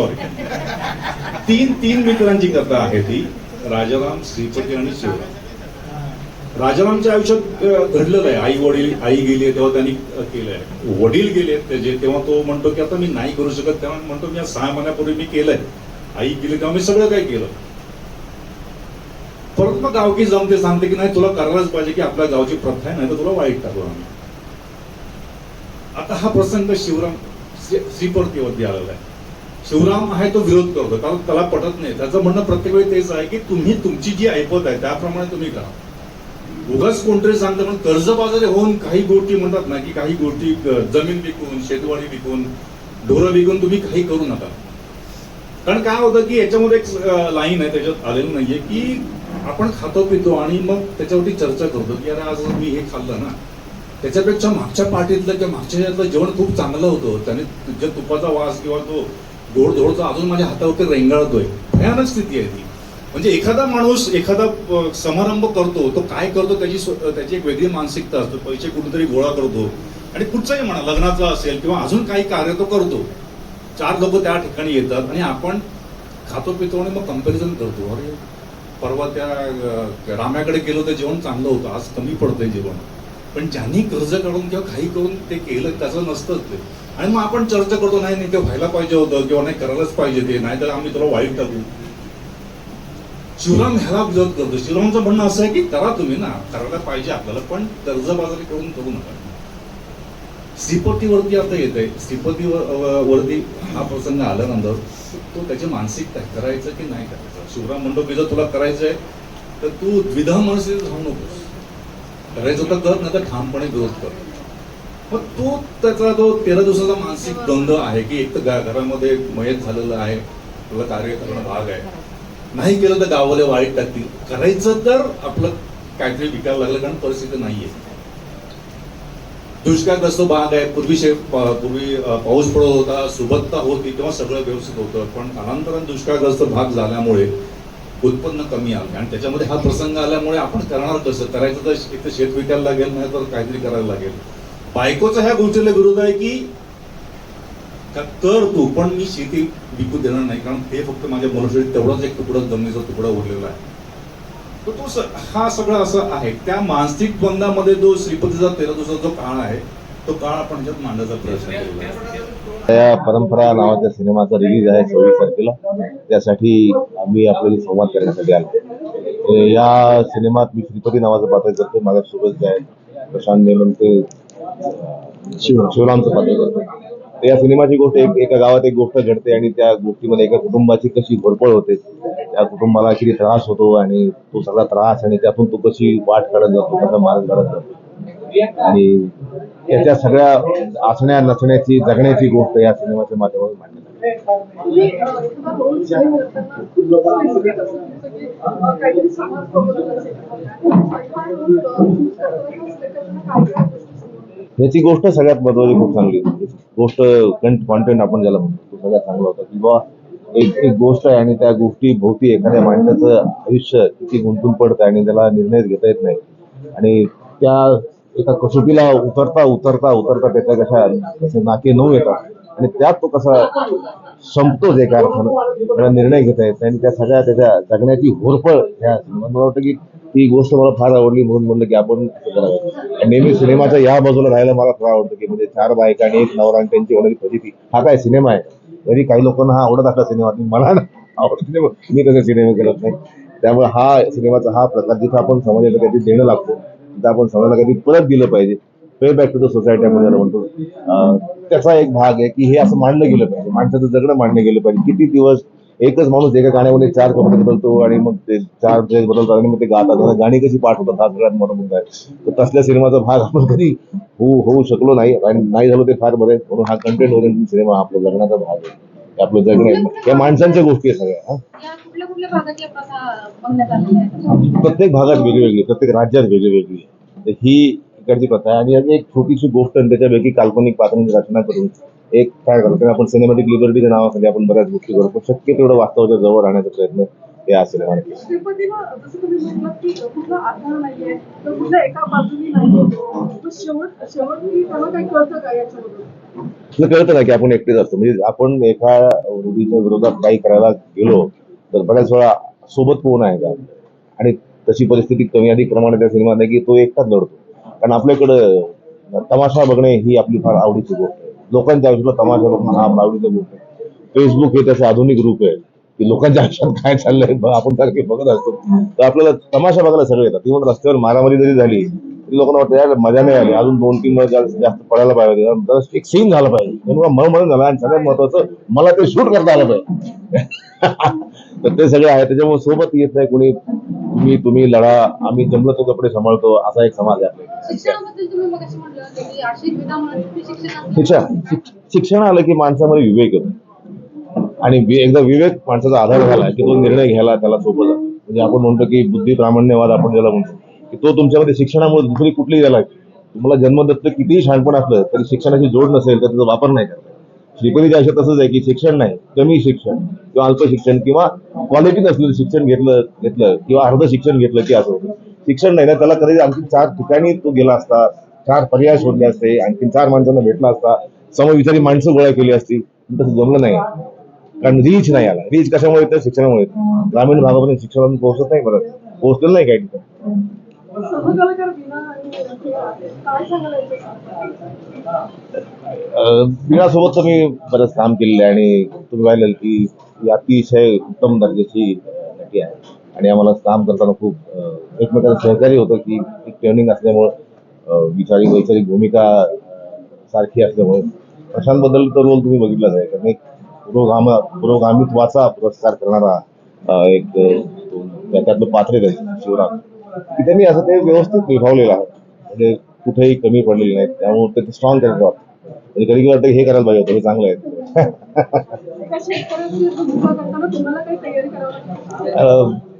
Sorry तीन तीन मित्रांची कथा आहे ती. राजाराम श्रीपती आणि शिवराम. राजारामच्या आयुष्यात घडलेलं आहे. आई वडील आई गेली तेव्हा त्यांनी केलंय. वडील गेले त्याचे तेव्हा तो म्हणतो की आता मी नाही करू शकत. तेव्हा म्हणतो मी सहा महिन्यापूर्वी मी केलंय. आई गेली तेव्हा मी सगळं काही केलं. परत मग गावकी जमते सांगते की नाही तुला करायलाच पाहिजे की आपल्या गावची प्रथा आहे नाही तर तुला वाईट टाकू आम्ही. आता हा प्रसंग शिवराम श्रीपतीवरती आलेला आहे. शिवराम आहे तो विरोध करतो. कारण त्याला पटत नाही. त्याचं म्हणणं प्रत्येक वेळी तेच आहे की तुम्ही तुमची जी ऐपत आहे त्याप्रमाणे तुम्ही करा. उगाच कोणतरी सांगतं पण कर्जबाजारी होऊन काही गोष्टी म्हणतात ना की काही गोष्टी जमीन विकून शेतवाडी विकून ढोरं विकून तुम्ही काही करू नका. कारण काय होतं की याच्यामध्ये एक लाईन आहे त्याच्यात आलेलं नाहीये की आपण खातो पितो आणि मग त्याच्यावरती चर्चा करतो की अरे आज मी हे खाल्लं ना. त्याच्यापेक्षा मागच्या पार्टीतलं किंवा मागच्या जेवण खूप चांगलं होतं. त्याने जे तुपाचा वास किंवा तो गोड धोडचा अजून माझ्या हातावरती रेंगाळतोय. भयानक स्थिती आहे ती. म्हणजे एखादा माणूस एखादा समारंभ करतो तो काय करतो त्याची त्याची एक वेगळी मानसिकता असते. पैसे कुठेतरी गोळा करतो. आणि कुठचाही म्हणा लग्नाचा असेल किंवा अजून काही कार्य तो करतो. चार लोक त्या ठिकाणी येतात आणि आपण खातो पितो आणि मग कंपॅरिझन करतो. अरे परवा त्या राम्याकडे गेलो तर जेवण चांगलं होतं. आज कमी पडतंय जेवण. पण ज्यांनी कर्ज काढून किंवा काही करून ते केलं त्याचं नसतंच ते. आणि मग आपण चर्चा करतो नाही नाही ते व्हायला पाहिजे होतं किंवा नाही करायलाच पाहिजे ते नाही तर आम्ही तुला वाईट टाकू. शिवराम ह्याला विरोध करतो. शिवरामचं म्हणणं असं आहे की करा तुम्ही ना करायला पाहिजे आपल्याला पण कर्जबाजारी करून करू नका. श्रीपतीवरती आता येत आहे श्रीपती वरती हा प्रसंग आल्यानंतर तो त्याची मानसिकता करायचं की नाही करायचं? शिवराम म्हणतो की जर तुला करायचंय तर तू द्विधा मनसे राहू नकोस. करायचं तर कर नाही तर ठामपणे विरोध कर मग तो त्याचा जो तेरा दिवसाचा मानसिक द्वंद्व आहे की एक तर घरामध्ये मयत झालेलं आहे तुला कार्य करणं भाग आहे. नाही केलं तर गावाले वाईट टाकतील. करायचं तर आपलं काहीतरी विकायला लागलं कारण परिस्थिती नाहीये. दुष्काळग्रस्त भाग आहे. पूर्वी शे पूर्वी पाऊस पडत होता सुबत्ता होती तेव्हा सगळं व्यवस्थित होतं. पण कालांतराने दुष्काळग्रस्त भाग झाल्यामुळे उत्पन्न कमी आलं. आणि त्याच्यामध्ये हा प्रसंग आल्यामुळे आपण करणार कसं? करायचं तर एक तर शेत विकायला लागेल नाही तर काहीतरी करायला लागेल. बायकोचा ह्या गोष्टीला विरोध आहे की का कर तू पण मी शेती विकू देणार नाही कारण ते फक्त माझ्या मनुष्य तेवढाच एक तुकडा जमिनीचा तुकडा उरलेला आहे. तर तो हा सगळं असं आहे. त्या मानसिक द्वंद्वामध्ये जो श्रीपतीचा तेरा दिवसाचा जो काळ आहे तो काळ आपण ह्याच्यात मांडण्याचा प्रयत्न केलेला या परंपरा नावाच्या सिनेमाचा रिलीज आहे सव्वीस तारखेला. त्यासाठी आम्ही आपल्याला संवाद करण्यासाठी आलो. या सिनेमात मी श्रीपती नावाचं पात्र करते माझ्यासोबत जे आहे प्रशांत शिव शिवरामचं पात्र करते तर या सिनेमाची गोष्ट एक एका गावात एक गोष्ट घडते आणि त्या गोष्टीमध्ये एका कुटुंबाची कशी घोरपळ होते त्या कुटुंबाला किती त्रास होतो आणि तो सगळा त्रास आणि त्यातून तो कशी वाट काढत जातो कसा मार्ग काढत जातो. आणि त्याच्या सगळ्या असण्या नसण्याची जगण्याची गोष्ट या सिनेमाच्या माध्यमातून मांडली याची गोष्ट सगळ्यात महत्वाची खूप चांगली. होती. गोष्ट कॉन्टेंट आपण ज्याला म्हणतो तो सगळ्यात चांगला होता. किंवा एक एक गोष्ट आहे आणि त्या गोष्टी भोवती एखाद्या माणसाचं आयुष्य किती गुंतून पडतं आणि त्याला निर्णय घेता येत नाही. आणि त्या एका कसोटीला उतरता उतरता उतरता त्याच्या कशा त्याचे नाके नऊ येतात. आणि त्यात तो कसा संपतो जे काय अर्थानं त्याला निर्णय घेता येत आणि त्या सगळ्या त्याच्या जगण्याची होरपळ ह्या मला वाटतं की ती गोष्ट मला फार आवडली म्हणून म्हणलं की आपण करावं. नेहमी सिनेमाच्या या बाजूला राहायला मला फार आवडतं की म्हणजे चार बायका आणि एक नवरा आणि त्यांची होणारी फजिती हा काय सिनेमा आहे? तरी काही लोकांना हा आवडत असला सिनेमा. मला ना आवडत नाही. मी तसे सिनेमा करत नाही. त्यामुळे हा सिनेमाचा हा प्रकार जिथं आपण समाजाला काहीतरी देणं लागतो तिथं आपण समाजाला काहीतरी परत दिलं पाहिजे. Pay back to the society आपण ज्याला म्हणतो. त्याचा एक भाग आहे की हे असं मांडलं गेलं पाहिजे. माणसाचं जगणं मांडलं गेलं पाहिजे. किती दिवस एकच माणूस एका गाण्यामध्ये चार कपडे बदलतो आणि मग ते चार ड्रेस बदलतात आणि मग ते गातात. गाणी कशी पाठ होतात हा सगळ्यात मोठा मुद्दा आहे. तर तसल्या सिनेमाचा भाग आपण कधी होऊ होऊ शकलो नाही आणि नाही झालो ते फार बरे आहे. म्हणून हा कंटेंट ओरिएंटेड सिनेमा आपल्या जगण्याचा भाग आहे. आपलं जगणं या माणसांच्या गोष्टी आहे सगळ्या हा. आहेत? प्रत्येक भागात वेगळी प्रत्येक राज्यात वेगळी वेगळी तर ही इकडची प्रथा आहे. आणि एक छोटीशी गोष्ट आणि त्याच्यापैकी काल्पनिक पात्रांची रचना करून एक काय करतो आपण सिनेमॅटिक लिबर्टीच्या नावाखाली आपण बऱ्याच गोष्टी करतो. शक्य तेवढं वास्तवाच्या जवळ राहण्याचा प्रयत्न हे सिनेमा कळतं कळतं ना की आपण एकटेच असतो म्हणजे आपण एका रूढीच्या विरोधात काही करायला गेलो तर बऱ्याच वेळा सोबत कोण आहे का? आणि तशी परिस्थिती कमी अधिक प्रमाणात त्या सिनेमात आहे की तो एकटाच लढतो. कारण आपल्याकडं तमाशा बघणे ही आपली फार आवडीची गोष्ट आहे. लोकांच्या आयुष्याला तमाशा बघणं हा आवडीचा गोष्ट आहे. फेसबुक हे त्याचं आधुनिक रूप आहे की लोकांच्या आयुष्यात काय चाललंय आपण सारखे बघत असतो. तर आपल्याला तमाशा बघायला सगळं येतात. इव्हन रस्त्यावर मारामारी जरी झाली लोकांना वाटतं यार मजा नाही आली. अजून दोन तीन वेळा जास्त पडायला पाहिजे एक सीन झाला पाहिजे. नेमका मळमळ झाला आणि सगळ्यात महत्वाचं मला ते शूट करता आलं पाहिजे. तर ते सगळे आहे. त्याच्यामुळे सोबत येत नाही कोणी. तुम्ही तुम्ही लढा. आम्ही जमलं तो कपडे सांभाळतो. असा एक समाज आहे. शिक्षण शिक्षण शिक- शिक्षण आलं की माणसामध्ये विवेक येतो. आणि एकदा विवेक माणसाचा आधार झाला की तो निर्णय घ्यायला त्याला सोपं म्हणजे आपण म्हणतो की बुद्धी प्रामाण्यवाद आपण ज्याला म्हणतो. की तो तुमच्यामध्ये शिक्षणामुळे दुसरी कुठलीही झाला तुम्हाला जन्मदत्त कितीही शहाणपण असलं तरी शिक्षणाची जोड नसेल तर त्याचा वापर नाही करता श्रीपतीच्या आयुष्यात तसंच आहे की शिक्षण नाही कमी शिक्षण किंवा अल्प शिक्षण किंवा क्वालिटी नसलेलं शिक्षण घेतलं घेतलं किंवा अर्ध शिक्षण घेतलं की असं होतं. शिक्षण नाही ना त्याला कधी आणखी चार ठिकाणी तो गेला असता चार पर्याय शोधले असते आणखी चार माणसांना भेटला असता समविचारी माणसं गोळा केली असती तसं जमलं नाही. कारण रीच नाही आला. रीच कशामुळे येतं? शिक्षणामुळे ग्रामीण भागापर्यंत शिक्षण पोहोचत नाही परत. पोहोचलेलं नाही काही ठिकाणी. सहकलाकार तर मी बरंच काम केलेलं आहे आणि तुम्ही पाहिलं की ही अतिशय उत्तम दर्जाची नटी आहे. आणि आम्हाला काम करताना खूप अं, एकमेकांचं सहकार्य होतं की एक ट्रेनिंग असल्यामुळं विचारी वैचारिक भूमिका सारखी असल्यामुळे. प्रशांतबद्दल तर रोल तुम्ही बघितलाच आहे कारण एक पुरोगाम पुरोगामित्वाचा पुरस्कार करणारा एक त्यातलं पात्र आहे शिवराम. की त्यांनी असं ते व्यवस्थित निभावलेलं आहे. म्हणजे कुठेही कमी पडलेले नाहीत. त्यामुळे ते स्ट्रॉंग कॅरेक्टर वाटतं म्हणजे कधी कधी वाटतं हे करायला पाहिजे होतं हे चांगलं आहे.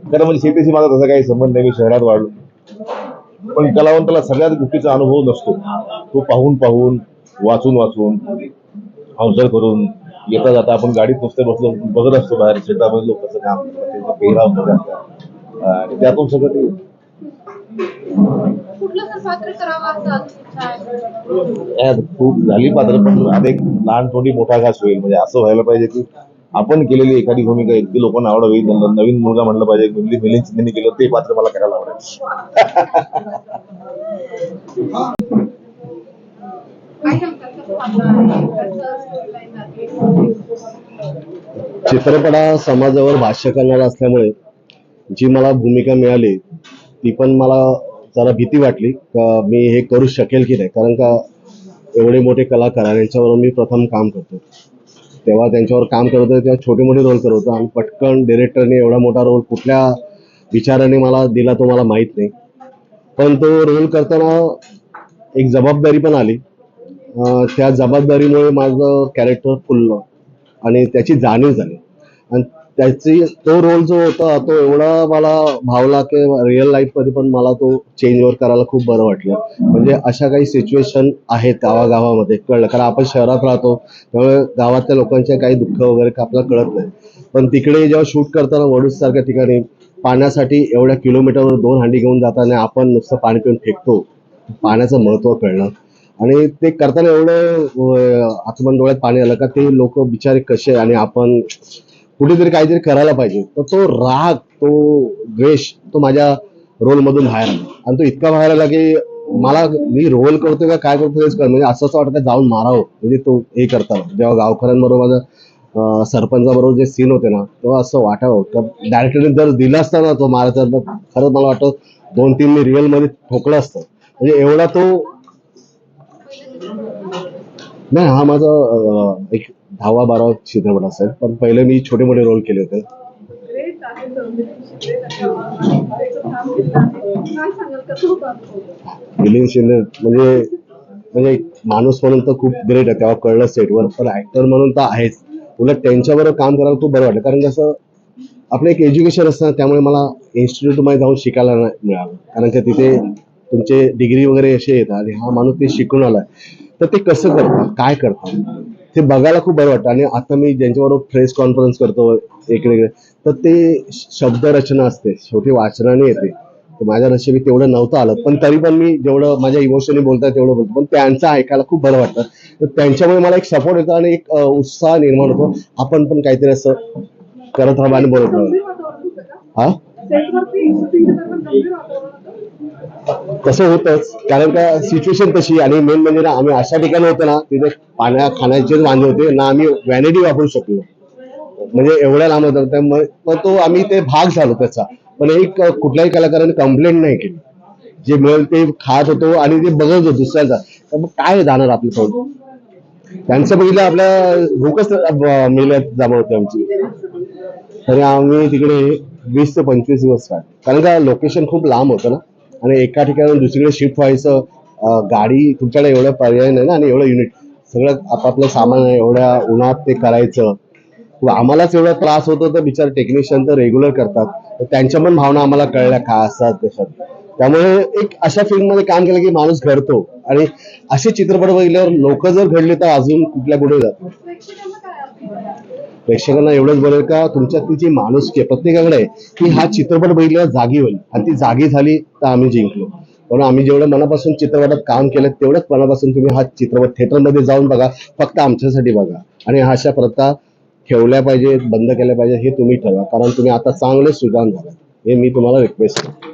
खरं म्हणजे शेतीशी माझा तसा काही संबंध नाही. मी शहरात वाढलो. पण कलावंताला सगळ्याच गोष्टीचा अनुभव नसतो. तो पाहून पाहून वाचून वाचून अवसर करून येता जाता आपण गाडीत नुसते बसलो बघत असतो बाहेर शेतामध्ये लोक कसं काम पेहराव आणि त्यातून सगळं ते खूप झाली पात्र पण एक लहान थोडी मोठा घास होईल. म्हणजे असं व्हायला पाहिजे की आपण केलेली एखादी भूमिका इतकी लोकांना आवडावी त्यांना नवीन मुलगा म्हणलं पाहिजे मिली मिलिंद शिंदेने केलं ते पात्र मला करायला आवडेल? चित्रपट हा समाजावर भाष्य करणारा असल्यामुळे जी मला भूमिका मिळाली ती पण मला जरा भीती वाटली का मी हे करू शकेल की नाही? कारण का एवढे मोठे कलाकार यांच्यावर मी प्रथम काम करतो. तेव्हा त्यांच्यावर काम करत होतो तेव्हा छोटे मोठे रोल करत होतो. आणि पटकन डिरेक्टरने एवढा मोठा रोल कुठल्या विचाराने मला दिला तो मला माहीत नाही. पण तो रोल करताना एक जबाबदारी पण आली. त्या जबाबदारीमुळे माझं कॅरेक्टर फुललं आणि त्याची जाणीव झाली. आणि त्याची तो रोल जो होता तो एवढा मला भावला की रिअल लाईफमध्ये पण मला तो चेंज ओव्हर करायला खूप बरं वाटलं. म्हणजे अशा काही सिच्युएशन आहेत गावागावामध्ये कळलं. कारण आपण शहरात राहतो त्यामुळे गावातल्या लोकांच्या काही दुःख वगैरे आपल्याला कळत नाही. पण तिकडे जेव्हा शूट करताना वडूस सारख्या ठिकाणी पाण्यासाठी एवढ्या किलोमीटरवर दोन हांडी घेऊन जाताना आपण नुसतं पाणी पिऊन फेकतो. पाण्याचं महत्त्व कळलं. आणि ते करताना एवढं आत्मन डोळ्यात पाणी आलं का ते लोक बिचारे कसे आणि आपण कुठेतरी काहीतरी करायला पाहिजे. तर तो राग तो द्वेष तो माझ्या रोलमधून बाहेर आला. आणि तो इतका बाहेर आला की मला मी रोल करतोय का काय करतो हेच कळ म्हणजे असं असं वाटतं जाऊन मारावं. म्हणजे तो हे करताना. जेव्हा गावकऱ्यांबरोबर माझं सरपंचाबरोबर जे सीन होते ना तेव्हा असं वाटावं. तर डायरेक्टरने जर दिला असता ना तो मारायचा तर खरंच मला वाटतं दोन तीन मी रिअलमध्ये ठोकलं असतं. म्हणजे एवढा तो नाही हा माझा एक दहावा बारावा चित्रपट असेल. पण पहिले मी छोटे मोठे रोल केले होते. ग्रेट आहे शिंदे काय सांगाल कसं होतं अनुभव? मिलिंद शिंदे म्हणजे म्हणजे एक माणूस म्हणून तर खूप ग्रेट आहे. तेव्हा कळलं सेटवर पण ऍक्टर म्हणून तर आहेच. उलट त्यांच्याबरोबर काम करायला खूप बरं वाटलं. कारण कसं आपलं एक एज्युकेशन असतं त्यामुळे मला इन्स्टिट्यूटमध्ये जाऊन शिकायला नाही मिळालं. कारण का तिथे तुमचे डिग्री वगैरे असे येतात. आणि हा माणूस ते शिकून आलाय. तर ते कसं करतात? काय करतात? ते बघायला खूप बरं वाटतं. आणि आता मी ज्यांच्याबरोबर प्रेस कॉन्फरन्स करतो इकडे तर ते शब्दरचना असते. शेवटी वाचनाने येते. तर माझ्या नशिबी तेवढं नव्हतं आलं. पण तरी पण मी जेवढं माझ्या इमोशनली बोलतात तेवढं बोलतो. पण त्यांचं ऐकायला खूप बरं वाटतं. तर त्यांच्यामुळे मला एक सपोर्ट येतो आणि एक उत्साह निर्माण होतो. आपण पण काहीतरी असं करत राहा आणि बोलत राहावं हा? तसं होतंच? कारण का सिच्युएशन तशी आणि मेन म्हणजे ना आम्ही अशा ठिकाणी होतो ना तिथे पाण्या खाण्याचेच वांदे होते. ना आम्ही व्हॅनिटी वापरू शकलो. म्हणजे एवढ्या लांब होतं. मग तो आम्ही ते भाग झालो त्याचा. पण एक कुठल्याही कलाकाराने कंप्लेंट नाही केली. जे मिळेल ते खात होतो आणि ते बघत होतो दुसऱ्यांचा. तर मग काय जाणार आपलं थोडं त्यांचं बघितलं आपल्या भूकच मेल्यात जमा होते आमची. तरी आम्ही तिकडे वीस ते पंचवीस दिवस काढ कारण का लोकेशन खूप लांब होतं ना. आणि एका ठिकाणी दुसरीकडे शिफ्ट व्हायचं गाडी तुमच्याकडे एवढं पर्याय नाही ना आणि एवढं युनिट सगळं आपापलं सामान आहे, एवढ्या उन्हात ते करायचं. आम्हालाच एवढा त्रास होतो तर बिचार टेक्निशियन तर रेग्युलर करतात. तर त्यांच्या पण भावना आम्हाला कळल्या काय असतात त्याच्यात त्यामुळे एक अशा फिल्ममध्ये काम केलं की माणूस घडतो. आणि असे चित्रपट बघितल्यावर लोक जर घडले तर अजून कुठल्या कुठे जातात प्रेक्षकांना एवढंच बरं का तुमच्यात ती जी माणुसकी प्रत्येकाकडे आहे, की हा चित्रपट बघितल्यावर जागी होईल. आणि ती जागी झाली तर आम्ही जिंकलो. म्हणून आम्ही जेवढं मनापासून चित्रपटात काम केलं तेवढंच मनापासून तुम्ही हा चित्रपट थिएटरमध्ये जाऊन बघा फक्त आमच्यासाठी बघा. आणि हा अशा प्रथा ठेवल्या पाहिजे बंद केल्या पाहिजे हे तुम्ही ठरवा. कारण तुम्ही आता चांगले सुजान झाला हे मी तुम्हाला रिक्वेस्ट करतो.